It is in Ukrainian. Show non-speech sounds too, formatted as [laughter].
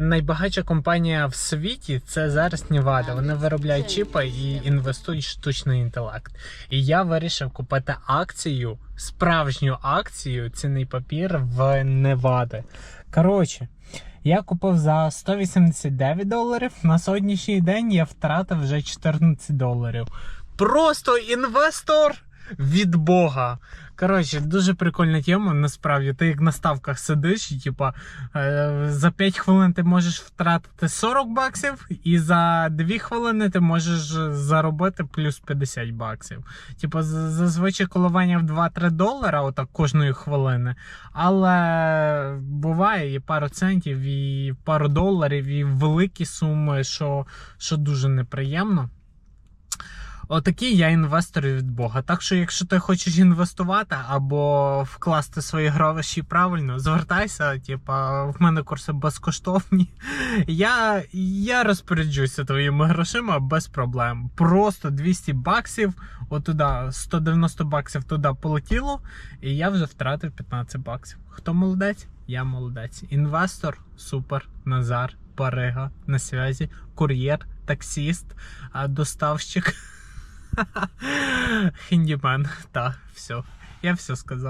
Найбагатша компанія в світі це зараз Nevada. Вони виробляють чіпи і інвестують в штучний інтелект. І я вирішив купити акцію, справжню акцію, цінний папір в Nevada. Коротше, я купив за 189 доларів. На сьогоднішній день я втратив вже 14 доларів. Просто інвестор від Бога. Коротше, дуже прикольна тема. Насправді, ти як на ставках сидиш, і типа е, за 5 хвилин ти можеш втратити 40 баксів, і за 2 хвилини ти можеш заробити плюс 50 баксів. Типа, зазвичай коливання в 2-3 долара, отак кожної хвилини. Але буває і пару центів, і пару доларів, і великі суми, що, що дуже неприємно. Отакий я інвестор від Бога. Так що, якщо ти хочеш інвестувати або вкласти свої гроші правильно, звертайся. Типа, в мене курси безкоштовні. Я, я розпоряджуся твоїми грошима без проблем. Просто 200 баксів, отуда 190 баксів туди полетіло, і я вже втратив 15 баксів. Хто молодець? Я молодець. Інвестор, супер, Назар, Парига, на связі, кур'єр, таксіст, доставщик. [laughs] Хіндімен, так, все. Я все сказав.